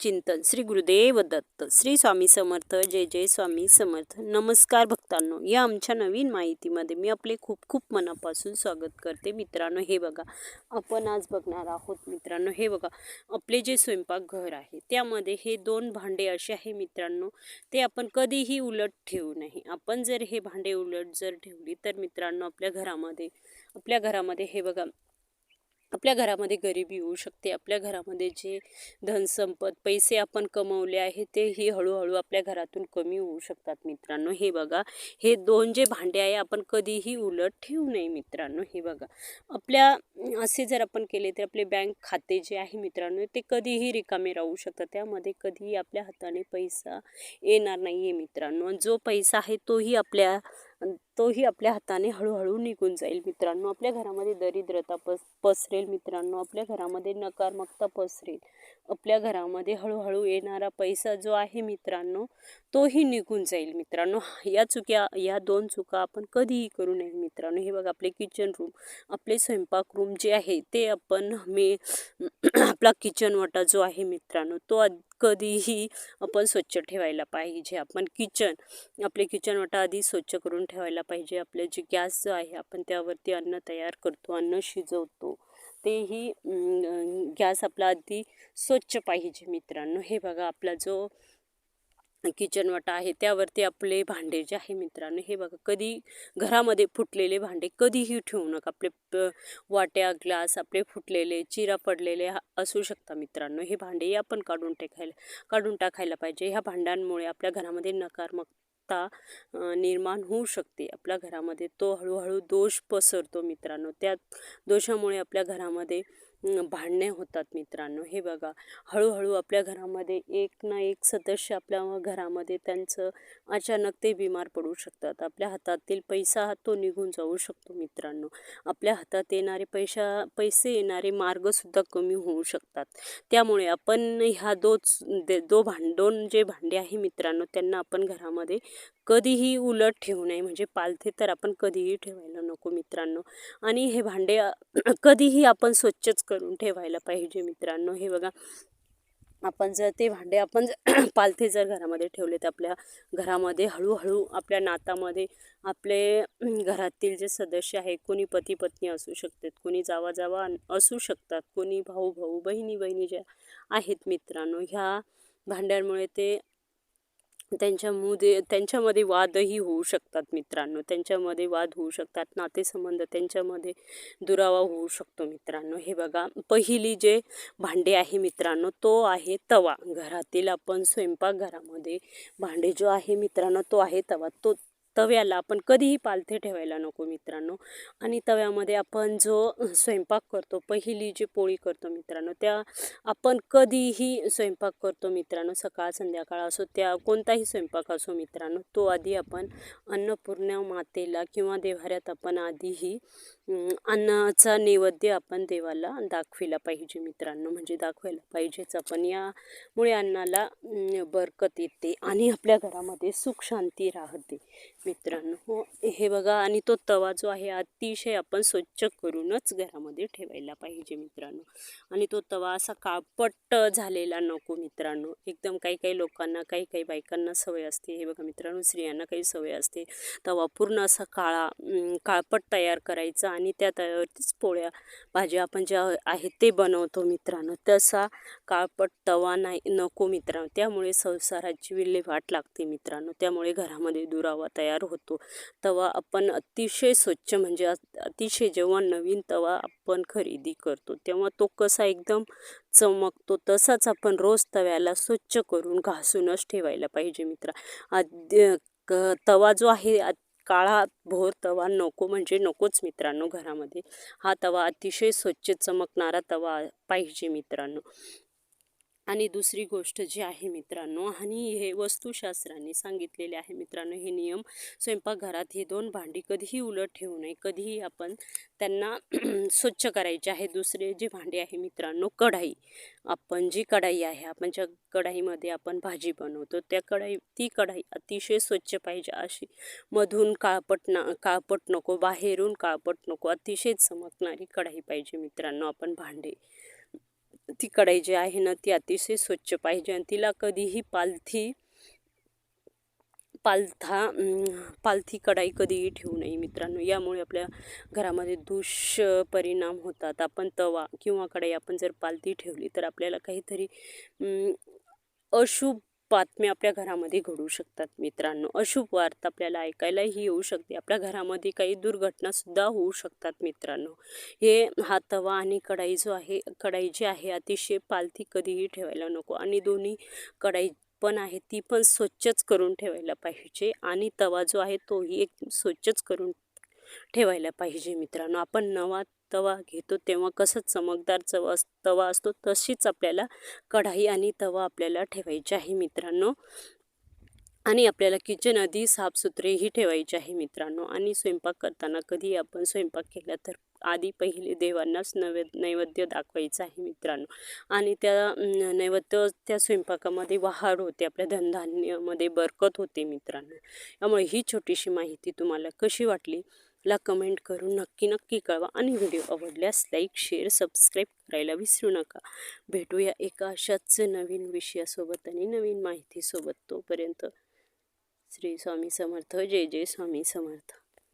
चिंतन. श्री गुरुदेव दत्त श्री स्वामी समर्थ जय जय स्वामी समर्थ. नमस्कार भक्तांनो या आमच्या नवीन माहितीमध्ये मी आपले खूप खूप मनापासून स्वागत करते. मित्रांनो हे बघा आपण आज बघणार आहोत मित्रांनो हे बघा आपले जे स्वयंपाकघर आहे त्यामध्ये हे दोन भांडे असे आहे मित्रांनो ते आपण कधीही उलट ठेवू नये. आपण जर हे भांडे उलट जर ठेवली तर मित्रांनो आपल्या घरामध्ये आपल्या घरामध्ये हे बघा आपल्या घरामध्ये गरिबी येऊ शकते. आपल्या घरामध्ये जे धनसंपत पैसे आपण कमवले आहे तेही हळूहळू आपल्या घरातून कमी होऊ शकतात मित्रांनो. हे बघा हे दोन जे भांडे आहे आपण कधीही उलट ठेवू नये मित्रांनो. हे बघा आपल्या असे जर आपण केले तर आपले बँक खाते जे आहे मित्रांनो ते कधीही रिकामे राहू शकतात. त्यामध्ये कधीही आपल्या हाताने पैसा येणार नाही आहे मित्रांनो. जो पैसा आहे तोही आपल्या तोही आपल्या हाताने हळूहळू निघून जाईल मित्रांनो. आपल्या घरामध्ये दरिद्रता पस पसरेल मित्रांनो. आपल्या घरामध्ये नकारात्मकता पसरेल. आपल्या घरामध्ये हळूहळू येणारा पैसा जो आहे मित्रांनो तोही निघून जाईल मित्रांनो. या चुक्या या दोन चुका आपण कधीही करू नये मित्रांनो. हे बघा आपले किचन रूम आपले स्वयंपाक रूम जे आहे ते आपण मी आपला किचन वाटा जो आहे मित्रांनो तो कधीही आपण स्वच्छ ठेवायला पाहिजे. आपण किचन आपले किचन वाटा आधी स्वच्छ करून ठेवायला पाहिजे. आपले जे गॅस जो आहे आपण त्यावरती अन्न तयार करतो अन्न शिजवतो. तेही गॅस आपला आधी स्वच्छ पाहिजे मित्रांनो. हे बघा आपला जो किचन वाटा आहे त्यावरती आपले भांडे जे आहे मित्रांनो हे बघा कधी घरामध्ये फुटलेले भांडे कधीही ठेवू नका. आपले वाट्या ग्लास आपले फुटलेले चिरा पडलेले असू शकता मित्रांनो. हे भांडे आपण काढून टाकायला काढून टाकायला पाहिजे. ह्या भांड्यांमुळे आपल्या घरामध्ये नकारात्मकता निर्माण होऊ शकते. आपल्या घरामध्ये तो हळूहळू दोष पसरतो मित्रांनो. त्या दोषामुळे आपल्या घरामध्ये भांडणे होतात मित्रांनो. हे बघा हळूहळू आपल्या घरामध्ये एक ना एक सदस्य आपल्या घरामध्ये त्यांचं अचानक ते बिमार पडू शकतात. आपल्या हातातील पैसा तो निघून जाऊ शकतो मित्रांनो. आपल्या हातात येणारे पैसा पैसे येणारे मार्गसुद्धा कमी होऊ शकतात. त्यामुळे आपण ह्या दोच दो भांड दोन जे भांडे आहे मित्रांनो त्यांना आपण घरामध्ये कधीही उलट ठेवू नये. म्हणजे पालथे तर आपण कधीही ठेवायला नको मित्रांनो. आणि हे भांडे कधीही आपण स्वच्छच करून ठेवायला पाहिजे मित्रांनो. हे बघा आपण जर ते भांडे आपण जर पालथे जर घरामध्ये ठेवले तर आपल्या घरामध्ये हळूहळू आपल्या नातामध्ये आपले घरातील जे सदस्य आहे कोणी पती पत्नी असू शकतात कोणी जावा जावा असू शकतात कोणी भाऊ भाऊ बहिणी बहिणी ज्या आहेत मित्रांनो ह्या भांड्यांमुळे ते त्यांच्यामध्ये त्यांच्यामध्ये वादही होऊ शकतात मित्रांनो. त्यांच्यामध्ये वाद होऊ शकतात नातेसंबंध त्यांच्यामध्ये दुरावा होऊ शकतो मित्रांनो. हे बघा पहिली जे भांडे आहे मित्रांनो तो आहे तवा. घरातील आपण स्वयंपाकघरामध्ये भांडे जो आहे मित्रांनो तो आहे तवा. तो तव्याला आपण कधीही पालथे ठेवायला नको मित्रांनो. आणि तव्यामध्ये आपण जो स्वयंपाक करतो पहिली जी पोळी करतो मित्रांनो त्या आपण कधीही स्वयंपाक करतो मित्रांनो सकाळ संध्याकाळ असो त्या कोणताही स्वयंपाक असो मित्रांनो तो आधी आपण अन्नपूर्ण मातेला किंवा देव्हाऱ्यात आपण आधीही अन्नाचा नैवेद्य आपण देवाला दाखविला पाहिजे मित्रांनो. म्हणजे दाखवायला पाहिजेच आपण. यामुळे अन्नाला बरकत येते आणि आपल्या घरामध्ये सुख शांती राहते मित्रांनो. हो हे बघा आणि तो तवा जो आहे अतिशय आपण स्वच्छ करूनच घरामध्ये ठेवायला पाहिजे मित्रांनो. आणि तो तवा असा काळपट झालेला नको मित्रांनो. एकदम काही काही लोकांना काही काही बायकांना सवय असते. हे बघा मित्रांनो स्त्रियांना काही सवय असते. तवा पूर्ण असा काळा काळपट तयार करायचा आणि त्या तव्यावरतीच पोळ्या भाज्या आपण ज्या आहेत ते बनवतो मित्रांनो. तसा काळपट तवा नाही नको मित्रांनो. त्यामुळे संसाराची विल्हेवाट लागते मित्रांनो. त्यामुळे घरामध्ये दुरावा तयार होतो. तवा आपण अतिशय स्वच्छ म्हणजे अतिशय जेव्हा नवीन तवा आपण खरेदी करतो तेव्हा तो कसा एकदम चमकतो तसाच आपण रोज तव्याला स्वच्छ करून घासूनच ठेवायला पाहिजे मित्रा. तवा जो आहे काळा भोर तवा नको म्हणजे नकोच मित्रांनो घरामध्ये. हा तवा अतिशय स्वच्छ चमकणारा तवा पाहिजे मित्रांनो. आणि दुसरी गोष्ट जी आहे मित्रांनो आणि हे वस्तुशास्त्राने सांगितलेले आहे मित्रांनो हे नियम स्वयंपाकघरात हे दोन भांडी कधीही उलट ठेवू नये कधीही आपण त्यांना स्वच्छ करायचे आहे. दुसरे जे भांडे आहे मित्रांनो कढाई. आपण जी कढाई आहे आपण ज्या कढाईमध्ये आपण भाजी बनवतो त्या कढाई ती कढाई अतिशय स्वच्छ पाहिजे. अशी मधून काळपट ना काळपट नको बाहेरून काळपट नको अतिशय चमकणारी कढाई पाहिजे मित्रांनो आपण भांडे. ती कढाई जी आहे ना ती अतिशय स्वच्छ पाहिजे आणि तिला कधीही पालथी पालथा पालथी कढाई कधीही ठेवू नये मित्रांनो. यामुळे आपल्या घरामध्ये दुष्परिणाम होतात. आपण तवा किंवा कढाई आपण जर पालथी ठेवली तर आपल्याला काहीतरी अशुभ बातम्या आपल्या घरामध्ये घडू शकतात मित्रांनो. अशुभ वार्ता आपल्याला ऐकायलाही येऊ शकते. आपल्या घरामध्ये काही दुर्घटनासुद्धा होऊ शकतात मित्रांनो. हे हा तवा आणि कढाई जो आहे कढाई जी आहे अतिशय पालथी कधीही ठेवायला नको. आणि दोन्ही कढाई पण आहे ती पण स्वच्छच करून ठेवायला पाहिजे. आणि तवा जो आहे तोही एक स्वच्छच करून ठेवायला पाहिजे मित्रांनो. आपण नवा तवा घेतो तेव्हा कसं चमकदार चवा तवा असतो तशीच आपल्याला कढाई आणि तवा आपल्याला ठेवायची आहे मित्रांनो. आणि आपल्याला किचन आधी साफसुथरेही ठेवायचे आहे मित्रांनो. आणि स्वयंपाक करताना कधी आपण स्वयंपाक केला तर आधी पहिले देवांनाच नैवे नैवेद्य दाखवायचं आहे मित्रांनो. आणि त्या नैवेद्य त्या स्वयंपाकामध्ये वाढ होते आपल्या धनधान्यामध्ये बरकत होते मित्रांनो. त्यामुळे ही छोटीशी माहिती तुम्हाला कशी वाटली? ला कमेंट करून नक्की नक्की कळवा आणि व्हिडिओ आवडल्यास लाईक शेअर सबस्क्राईब करायला विसरू नका. भेटूया एका अशाच नवीन विषयासोबत आणि नवीन माहितीसोबत तोपर्यंत श्री स्वामी समर्थ. जय जय स्वामी समर्थ.